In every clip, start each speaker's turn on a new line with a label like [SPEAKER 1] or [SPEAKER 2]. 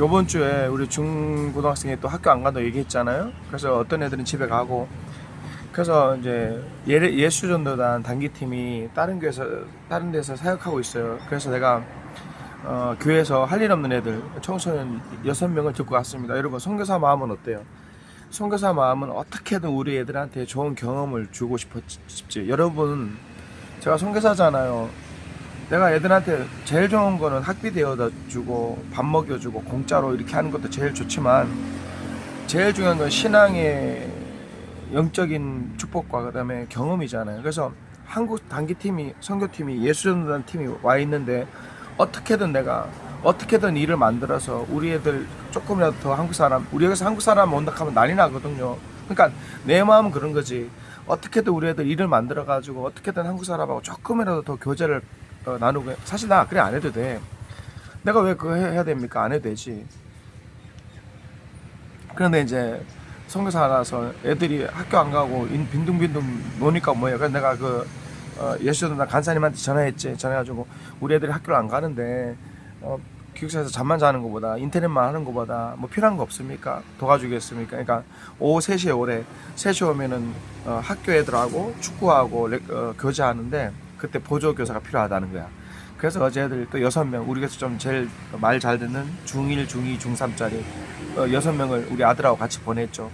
[SPEAKER 1] 요번 주에 우리 중고등학생이 또 학교 안 간다고 얘기했잖아요. 그래서 어떤 애들은 집에 가고 그래서 이제 예, 예수전도단 단기팀이 다른 교회에서 다른 데서 사역하고 있어요. 그래서 내가 어, 교회에서 할 일 없는 애들 청소년 여섯 명을 듣고 왔습니다. 여러분 선교사 마음은 어때요? 선교사 마음은 어떻게든 우리 애들한테 좋은 경험을 주고 싶었지. 여러분 제가 선교사잖아요. 내가 애들한테 제일 좋은 거는 학비 대여다 주고 밥 먹여주고 공짜로 이렇게 하는 것도 제일 좋지만 제일 중요한 건 신앙의 영적인 축복과 그다음에 경험이잖아요. 그래서 한국 단기팀이 선교팀이 예수전도단 팀이 와 있는데 어떻게든 내가 어떻게든 일을 만들어서 우리 애들 조금이라도 더 한국 사람 우리 여기서 한국 사람 온다 하면 난리 나거든요. 그러니까 내 마음은 그런 거지. 어떻게든 우리 애들 일을 만들어 가지고 어떻게든 한국 사람하고 조금이라도 더 교제를 어, 나누고 사실 나 그래 안 해도 돼. 내가 왜 그거 해- 해야 됩니까? 안 해도 되지. 그런데 이제 선교사라서 애들이 학교 안 가고 인- 빈둥빈둥 노니까 뭐예요. 그래서 내가 그 어, 예수전도단 간사님한테 전화했지. 전화해가지고 우리 애들이 학교를 안 가는데 어, 기숙사에서 잠만 자는 것보다 인터넷만 하는 것보다 뭐 필요한 거 없습니까? 도와주겠습니까? 그러니까 오후 3시에 오래 3시 오면은 어, 학교 애들하고 축구하고 레- 어, 교제하는데 그때 보조 교사가 필요하다는 거야. 그래서 어제 애들 또 여섯 명 우리 가서 좀 제일 말 잘 듣는 중1, 중2, 중3짜리 어, 여섯 명을 우리 아들하고 같이 보냈죠.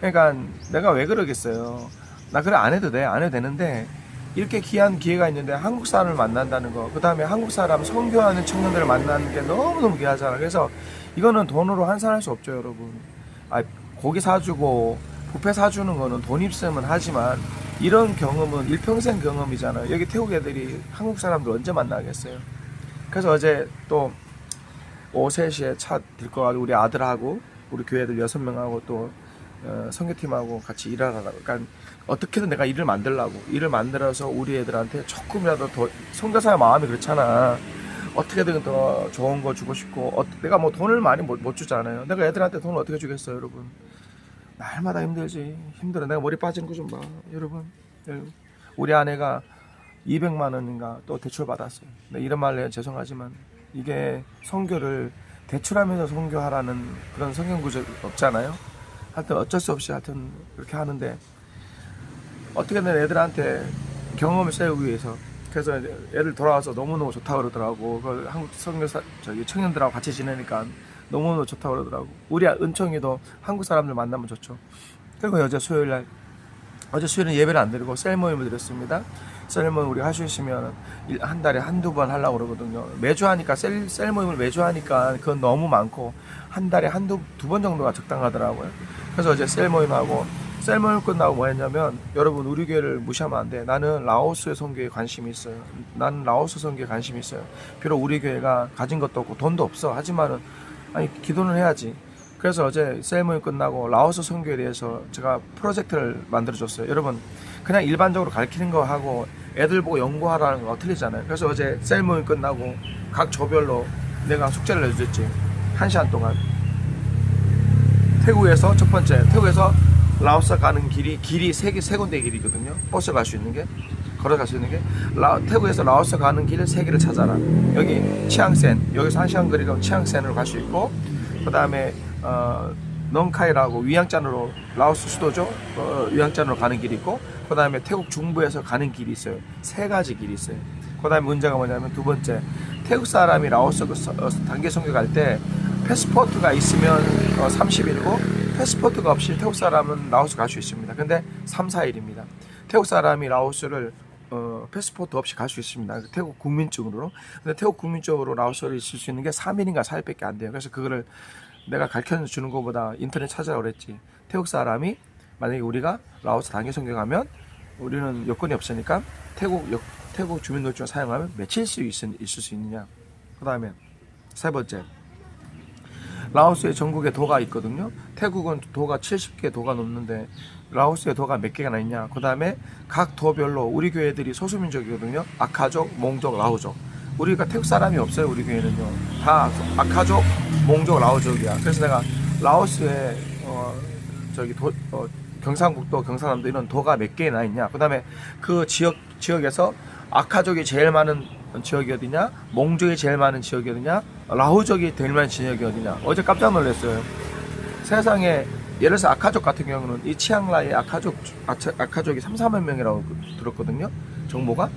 [SPEAKER 1] 그러니까 내가 왜 그러겠어요. 나 그래 안 해도 돼. 안 해도 되는데 이렇게 귀한 기회가 있는데 한국 사람을 만난다는 거, 그 다음에 한국 사람 선교하는 청년들을 만나는 게 너무너무 귀하잖아. 그래서 이거는 돈으로 환산할 수 없죠, 여러분. 아, 고기 사주고 부페 사주는 거는 돈 입으면 하지만 이런 경험은 일평생 경험이잖아요. 여기 태국 애들이 한국 사람들 언제 만나겠어요? 그래서 어제 또 오후 3시에 차 들고 가지고 우리 아들하고 우리 교회 애들 여섯 명하고 또 어, 선교팀하고 같이 일하라고. 그러니까 어떻게든 내가 일을 만들라고. 일을 만들어서 우리 애들한테 조금이라도 더 선교사의 마음이 그렇잖아. 어떻게든 더 좋은 거 주고 싶고 어, 내가 뭐 돈을 많이 못, 못 주잖아요. 내가 애들한테 돈을 어떻게 주겠어요, 여러분? 날마다 힘들지. 힘들어. 내가 머리 빠지는 거좀 봐, 여러분. 여러분. 우리 아내가 200만 원인가 또 대출 받았어요. 근데 이런 말 해요. 죄송하지만 이게 선교를 대출하면서 선교하라는 그런 성경 구절 없잖아요. 하여튼 어쩔 수 없이 하여튼 그렇게 하는데 어떻게든 애들한테 경험을 세우기 위해서 그래서 애들 돌아와서 너무너무 좋다 그러더라고. 그 한국 선교사 저기 청년들하고 같이 지내니까 너무너무 좋다 그러더라고. 우리 은총이도 한국 사람들 만나면 좋죠. 그리고 어제 수요일 날 어제 수요일은 예배를 안 드리고 셀 모임을 드렸습니다. 셀 모임 우리 할수 있으면 일- 한 달에 한두 번 하려고 그러거든요. 매주 하니까 셀, 셀 모임을 매주 하니까 그건 너무 많고 한 달에 한두 두 번 정도가 적당하더라고요. 그래서 어제 셀 모임하고 셀 모임 끝나고 뭐 했냐면 여러분 우리 교회를 무시하면 안 돼. 나는 라오스의 선교에 관심이 있어요. 나는 라오스 선교에 관심이 있어요. 비록 우리 교회가 가진 것도 없고 돈도 없어. 하지만은 아니 기도는 해야지. 그래서 어제 셀모임 끝나고 라오스 선교에 대해서 제가 프로젝트를 만들어 줬어요. 여러분 그냥 일반적으로 가르치는 거 하고 애들 보고 연구하라는 거 틀리잖아요. 그래서 어제 셀모임 끝나고 각 조별로 내가 숙제를 내줬지. 한 시간 동안 태국에서 첫 번째 태국에서 라오스 가는 길이 길이 세 개 세 군데 길이거든요. 버스 갈 수 있는 게 걸어갈 수 있는 게 라, 태국에서 라오스 가는 길을 세 개를 찾아라. 여기 치앙센 여기서 한 시간 거리가 치앙센으로 갈 수 있고 그 다음에 어, 넝카이라고 위양짠으로 라오스 수도죠. 어, 위양짠으로 가는 길이 있고 그 다음에 태국 중부에서 가는 길이 있어요. 세 가지 길이 있어요. 그 다음에 문제가 뭐냐면 두 번째 태국 사람이 라오스 그 서- 어, 단계 선교 갈 때 패스포트가 있으면 어, 30일이고 패스포트가 없이 태국 사람은 라오스 갈 수 있습니다. 근데 3, 4일입니다. 태국 사람이 라오스를 어, 패스포트 없이 갈 수 있습니다. 태국 국민증으로. 근데 태국 국민증으로 라오스를 있을 수 있는 게 3일인가 4일밖에 안 돼요. 그래서 그거를 내가 가르쳐 주는 것보다 인터넷 찾아라 그랬지. 태국 사람이 만약에 우리가 라오스 단계 가면 우리는 여건이 없으니까 태국 여- 태국 주민등록증을 사용하면 며칠 수 있, 있을 수 있느냐. 그다음에 세 번째. 라오스에 전국에 도가 있거든요. 태국은 도가 70개 도가 넘는데 라오스에 도가 몇 개가 나 있냐. 그 다음에 각 도별로 우리 교회들이 소수민족이거든요. 아카족, 몽족, 라오족. 우리가 태국 사람이 없어요. 우리 교회는요. 다 아카족, 몽족, 라오족이야. 그래서 내가 라오스에 어 저기 도 어, 경상북도, 경상남도 이런 도가 몇 개나 있냐. 그 다음에 그 지역 지역에서 아카족이 제일 많은 지역이 어디냐? 몽족이 제일 많은 지역이 어디냐? 라후족이 제일 많은 지역이 어디냐? 어제 깜짝 놀랐어요. 세상에 예를 들어서 아카족 같은 경우는 이 치앙라이 아카족 아카족이 3, 4만 명이라고 들었거든요. 정보가.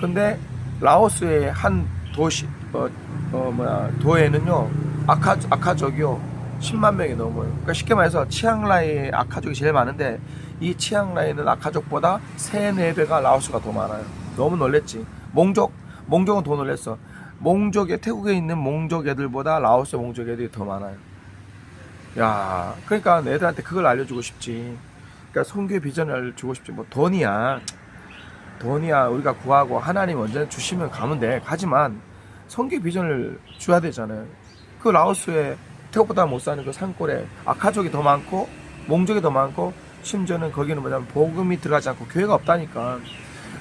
[SPEAKER 1] 근데 라오스의 한 도시 어, 어 뭐야 도에는요 아카 아카족이요 10만 명이 넘어요. 그러니까 쉽게 말해서 치앙라이 아카족이 제일 많은데 이 치앙라이는 아카족보다 3, 4배가 라오스가 더 많아요. 너무 놀랬지. 몽족 몽족은 더 놀랬어. 몽족에 태국에 있는 몽족 애들보다 라오스 몽족 애들이 더 많아요. 야, 그러니까 애들한테 그걸 알려주고 싶지. 그러니까 성교의 비전을 주고 싶지. 뭐 돈이야, 돈이야 우리가 구하고 하나님 언제 주시면 가면 돼. 하지만 성교의 비전을 줘야 되잖아요. 그 라오스에 태국보다 못 사는 그 산골에 아카족이 더 많고 몽족이 더 많고 심지어는 거기는 뭐냐면 복음이 들어가지 않고 교회가 없다니까.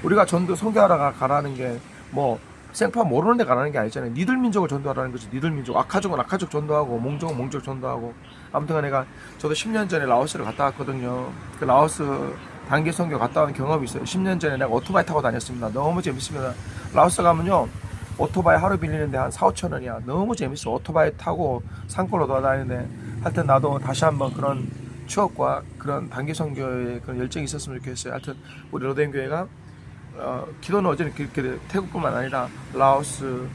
[SPEAKER 1] 우리가 전도 성교하러 가- 가라는 게 뭐 생파 모르는 데 가라는 게 아니잖아요. 니들 민족을 전도하라는 거지. 니들 민족. 아카족은 아카족 전도하고 몽족은 몽족 전도하고. 아무튼 내가 저도 10년 전에 라오스를 갔다 왔거든요. 그 라오스 단기 선교 갔다 온 경험이 있어요. 10년 전에 내가 오토바이 타고 다녔습니다. 너무 재밌습니다. 라오스 가면요. 오토바이 하루 빌리는데 한 4, 5천 원이야. 너무 재밌어. 오토바이 타고 산골로 돌아다니는데 하여튼 나도 다시 한번 그런 추억과 그런 단기 선교의 그런 열정이 있었으면 좋겠어요. 하여튼 우리 로덴 교회가 어, 기도는 어제는 그렇게 태국뿐만 아니라 라오스,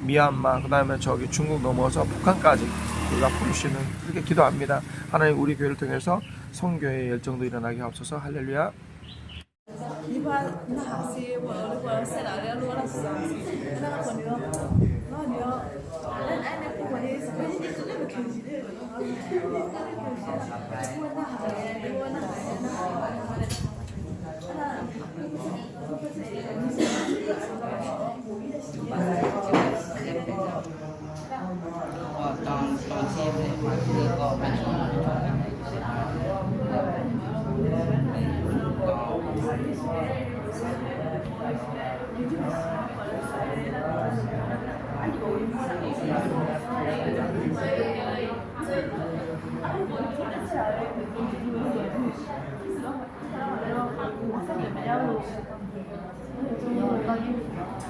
[SPEAKER 1] 미얀마, 그 다음에 저기 중국 넘어서 북한까지 우리가 있는 그렇게 기도합니다. 하나님 우리 교회를 통해서 성교의 열정도 일어나게 하옵소서 할렐루야.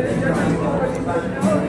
[SPEAKER 2] Thank you.